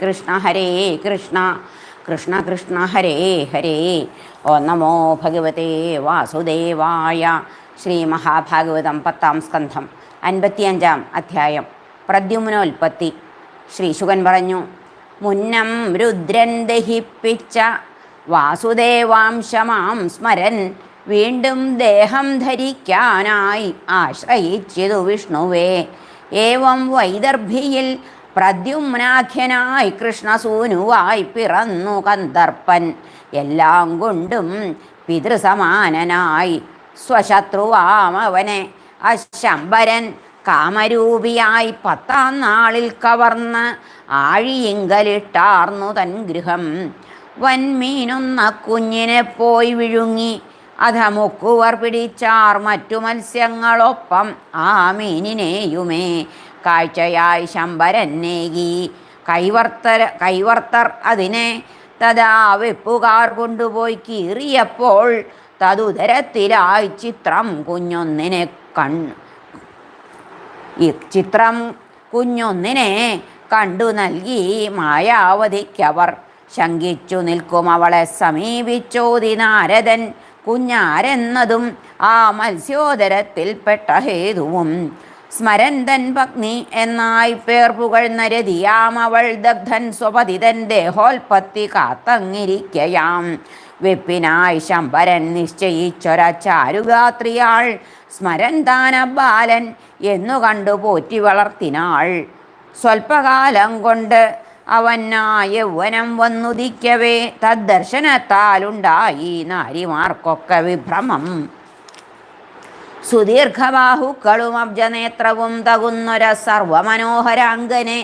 കൃഷ്ണ ഹരേ കൃഷ്ണ. കൃഷ്ണ കൃഷ്ണ ഹരേ ഹരേ. ഓ നമോ ഭഗവതേ വാസുദേവായ ശ്രീ മഹാഭാഗവതം പത്താം സ്കന്ധം അൻപത്തിയഞ്ചാം അധ്യായം പ്രദ്യുമനോൽപ്പത്തി ശ്രീ ശുകൻ പറഞ്ഞു മുന്നം രുദ്രൻ ദഹിപ്പിച്ച വാസുദേവാംശമാം സ്മരൻ. വീണ്ടും ദേഹം ധരിക്കാനായി ആശ്രയിച്ചിതു വിഷ്ണുവേ. ഏവം വൈദർഭിയിൽ പ്രദ്യുമ്നാഖ്യനായി കൃഷ്ണസൂനുവായി പിറന്നു കന്ദർപ്പൻ എല്ലാം കൊണ്ടും പിതൃസമാനനായി സ്വശത്രുവാമവനെ അശംബരൻ കാമരൂപിയായി പത്താം നാളിൽ കവർന്ന് ആഴിയിങ്കലിട്ടാർന്നു തൻ ഗൃഹം. വൻമീനൊന്ന കുഞ്ഞിനെ പോയി വിഴുങ്ങി. അധമുക്കുവർ പിടിച്ചാർ മറ്റു മത്സ്യങ്ങളൊപ്പം ആ മീനിനെയുമേ കാഴ്ചയായി ശമ്പരന്നേകി കൈവർത്തര കൈവർത്തർ അതിനെ തഥാ വെപ്പുകാർ കൊണ്ടുപോയി കീറിയപ്പോൾ തതുദരത്തിലായി ചിത്രം കുഞ്ഞൊന്നിനെ കൺ ചിത്രം കുഞ്ഞൊന്നിനെ കണ്ടു നൽകി. മായാവതിക്കവർ ശങ്കിച്ചു നിൽക്കും അവളെ സമീപിച്ചോതി നാരദൻ കുഞ്ഞാരെന്നതും ആ മത്സ്യോദരത്തിൽപ്പെട്ട ഹേതുവും സ്മരന്തൻ പത്നി എന്നായി പേർ പുകഴ്ന്ന അവൾ ദഗ്ധൻ സ്വപതിതൻ ദേഹോൽപത്തി കാത്തങ്ങിരിക്കയാം. വെപ്പിനായി ശമ്പരൻ നിശ്ചയിച്ചൊരച്ചാരുഗാത്രിയാൾ. സ്മരൻ താന ബാലൻ എന്നു കണ്ടു പോറ്റി വളർത്തിനാൾ. സ്വൽപകാലം കൊണ്ട് അവനാ യൗവനം വന്നുദിക്കവേ. തദ്ദർശനത്താലുണ്ടായി നാരിമാർക്കൊക്കെ വിഭ്രമം. സുദീർഘബാഹുക്കളും അബ്ജനേത്രവും തകുന്നൊര സർവമനോഹരാംഗനെ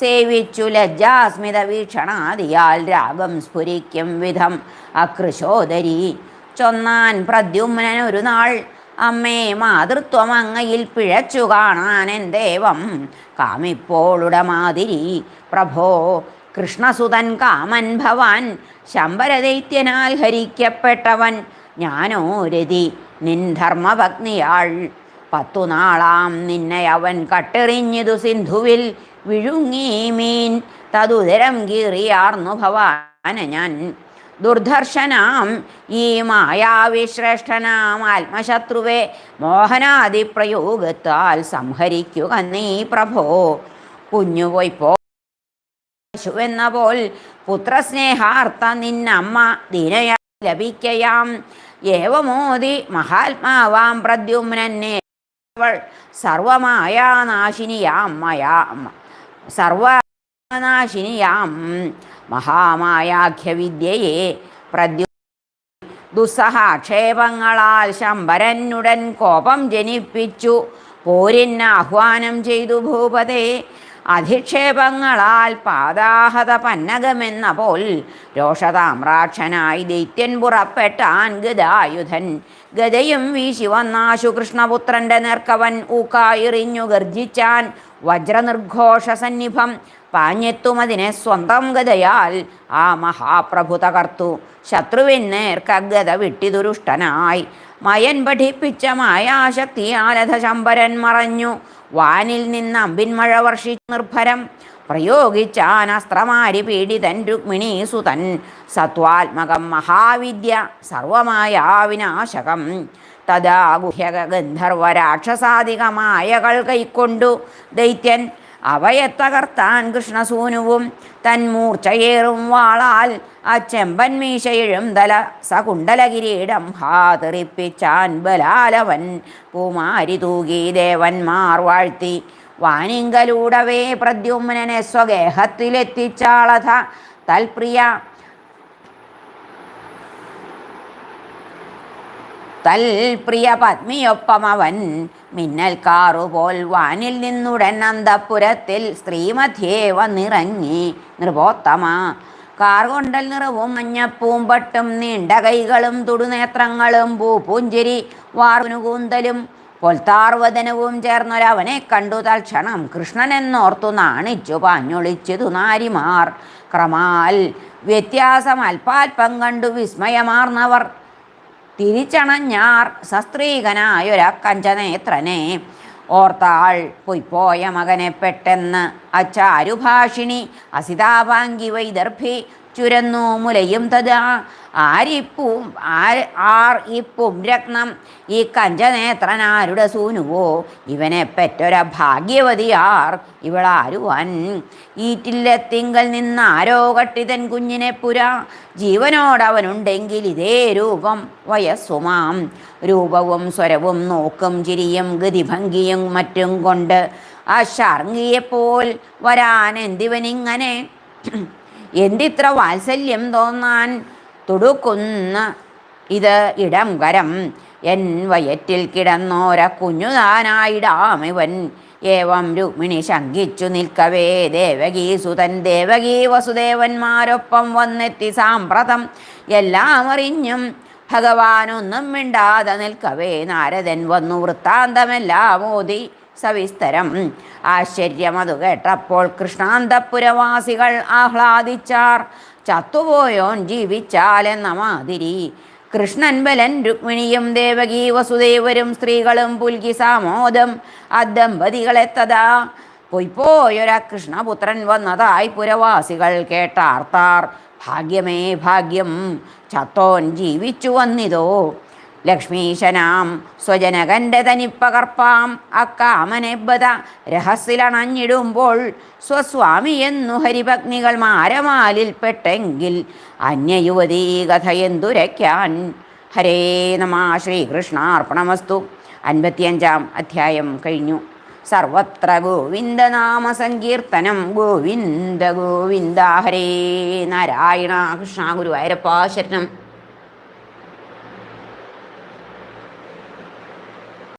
സേവിച്ചു. ലജ്ജാസ്മിത വീക്ഷണാദിയാൽ രാഗം സ്ഫുരിക്കും വിധം. അകൃശോദരി ചൊന്നാൻ പ്രദ്യുമ്നൻ ഒരു നാൾ അമ്മേ മാതൃത്വം അങ്ങയിൽ പിഴച്ചു കാണാൻ എൻ ദേവം കാമിപ്പോളുടെ മാതിരി. പ്രഭോ കൃഷ്ണസുതൻ കാമൻ ഭവാൻ ശമ്പരദൈത്യനാൽ ഹരിക്കപ്പെട്ടവൻ ഞാനോ രതി. നിൻ ധർമ്മഭഗ്നിയാൾ പത്തു നാളാം നിന്നെ അവൻ കട്ടെറിഞ്ഞതു സിന്ധുവിൽ വിഴുങ്ങി മീൻ. തതുദരം കീറിയാർന്നു ഭവാന ഞാൻ. ദുർദർശനാം ഈ മായാവിശ്രേഷ്ഠനാം ആത്മശത്രുവെ മോഹനാദിപ്രയോഗത്താൽ സംഹരിക്കുക നീ പ്രഭോ. കുഞ്ഞുപോയിപ്പോ പശുവെന്ന പോൽ പുത്രസ്നേഹാർത്ഥ നിന്നമ്മ ദിനയാ ലഭിക്കയാം. ഏവമോദി മഹാത്മാവാം പ്രദ്യുമ്നെ അവൾ സർവമായാനാശിനിയാം മയാം സർവനാശിനിയാം മഹാമായാഖ്യവിദ്യയെ പ്രദ്യു ദുസ്സഹാക്ഷേപങ്ങളാൽ ശമ്പരനുടൻ കോപം ജനിപ്പിച്ചു. പോരിന് ആഹ്വാനം ചെയ്തു ഭൂപതേ. അധിക്ഷേപങ്ങളാൽ പാതാഹത പന്നകമെന്ന പോൽ രോഷതാമ്രാക്ഷനായി ദൈത്യൻ പുറപ്പെട്ടാൻ ഗതായുധൻ ഗതയും വീശി വന്നാശു കൃഷ്ണപുത്രന്റെ നേർക്കവൻ ഊക്കായിറിഞ്ഞു ഗർജിച്ചാൻ വജ്രനിർഘോഷ സന്നിഭം പാഞ്ഞെത്തുമതിനെ സ്വന്തം ഗതയാൽ ആ മഹാപ്രഭു തകർത്തു. ശത്രുവിൻ നേർക്കഗത വിട്ടിതുരുഷ്ടനായി. മയൻ പഠിപ്പിച്ച മായാശക്തിയാലധ ശമ്പരൻ മറഞ്ഞു. വാനിൽ നിന്ന് അമ്പിൻമഴ വർഷിച്ചു നിർഭരം. പ്രയോഗിച്ച അസ്ത്രമാരി പീഡിതൻ രുക്മിണി സുതൻ. സത്വാത്മകം മഹാവിദ്യ സർവമായ വിനാശകം. തഥാ ഗുഹ്യക കൈക്കൊണ്ടു. ദൈത്യൻ അവയെ തകർത്താൻ കൃഷ്ണസൂനുവും തൻ മൂർച്ചയേറും വാളാൽ ആ ചെമ്പൻ മീശയിഴും തല സകുണ്ടല കിരീടം ഹാതെറിപ്പിച്ചാൻ ബലാലവൻ പൂമാരി തൂകി ദേവന്മാർ വാഴ്ത്തി. വാനിങ്കലൂടവേ പ്രദ്യുമ്നെ സ്വഗേഹത്തിലെത്തിച്ചാളഥ തൽപ്രിയ തൽപ്രിയ പത്മിയൊപ്പം അവൻ മിന്നൽ കാറുപോൽ വാനിൽ നിന്നുടൻ അന്തപുരത്തിൽ സ്ത്രീമധ്യേ വന്നിറങ്ങി കാർ കൊണ്ടൽ നിറവും മഞ്ഞപ്പൂമ്പട്ടും നീണ്ട കൈകളും തുടുനേത്രങ്ങളും പൂപ്പൂഞ്ചിരി വാർനുകൂന്തലും പൊൽത്താർവദനവും ചേർന്നൊരവനെ കണ്ടു തൽക്ഷണം കൃഷ്ണൻ എന്നോർത്തു നാണിച്ചു പാഞ്ഞൊളിച്ചു നാരിമാർ. ക്രമാൽ വ്യത്യാസം അല്പാൽപ്പം കണ്ടു വിസ്മയമാർന്നവർ. തിരിച്ചണഞ്ഞാർ സസ്ത്രീകനായൊരക്കഞ്ചനേത്രനെ ഓർത്താൾ പൊയ്പോയ മകനെ പെട്ടെന്ന്. അച്ചാരുഭാഷിണി അസിതാപാങ്കി വൈദർഭി ചുരന്നു മുലയും തഥാ ആരിപ്പും ആർ ഇപ്പും രത്നം. ഈ കഞ്ചനേത്രനാരുടെ സൂനുവോ? ഇവനെ പെറ്റൊര ഭാഗ്യവതിയാർ ഇവളാരുവൻ. ഈറ്റില്ലത്തിങ്കൽ നിന്നാരോ കട്ടിതൻ കുഞ്ഞിനെ പുര. ജീവനോടവനുണ്ടെങ്കിൽ ഇതേ രൂപം വയസ്സുമാം. രൂപവും സ്വരവും നോക്കും ചിരിയും ഗതിഭംഗിയും മറ്റും കൊണ്ട്. ആ ശർങ്ങിയെപ്പോൽ വരാൻ എന്തിവനിങ്ങനെ? എന്തിത്ര വാത്സല്യം തോന്നാൻ തുടുക്കുന്ന ഇത് ഇടം കരം എൻ വയറ്റിൽ കിടന്നോര കുഞ്ഞുതാനായിടാമിവൻ. ഏവം രുക്മിണി ശങ്കിച്ചു നിൽക്കവേ ദേവകീ സുതൻ ദേവകീ വസുദേവന്മാരൊപ്പം വന്നെത്തി സാമ്പ്രതം. എല്ലാം അറിഞ്ഞും ഭഗവാനൊന്നും മിണ്ടാതെ നിൽക്കവേ. നാരദൻ വന്നു വൃത്താന്തമെല്ലാം ഓതി. സവിസ്തരം. ആശ്ചര്യം അത് കേട്ടപ്പോൾ കൃഷ്ണാന്തപുരവാസികൾ ആഹ്ലാദിച്ചാർ. ചത്തുപോയോൻ ജീവിച്ചാലെന്ന മാതിരി. കൃഷ്ണൻ ബലൻ രുക്മിണിയും ദേവകി വസുദേവരും സ്ത്രീകളും പുൽകി സാമോദം അദമ്പതികളെത്തതാ പൊയ്പോയൊര കൃഷ്ണപുത്രൻ വന്നതായി പുരവാസികൾ കേട്ടാർത്താർ. ഭാഗ്യമേ ഭാഗ്യം. ചത്തോൻ ജീവിച്ചു വന്നിതോ. ലക്ഷ്മീശനാം സ്വജനകന്റെ തനിപ്പകർപ്പാം അക്കാമനെബത രഹസ്യലണഞ്ഞിടുമ്പോൾ സ്വസ്വാമി എന്നു ഹരിഭഗ്നികൾ മാരമാലിൽ പെട്ടെങ്കിൽ അന്യയുവതീ കഥ എന്തുരയ്ക്കാൻ? ഹരേ നമ ശ്രീകൃഷ്ണാർപ്പണമസ്തു. അൻപത്തിയഞ്ചാം അധ്യായം കഴിഞ്ഞു. സർവത്ര ഗോവിന്ദനാമ സങ്കീർത്തനം ഗോവിന്ദ ഗോവിന്ദ ഹരേ നാരായണ കൃഷ്ണ ഗുരുവായൂരപ്പ ശരണം.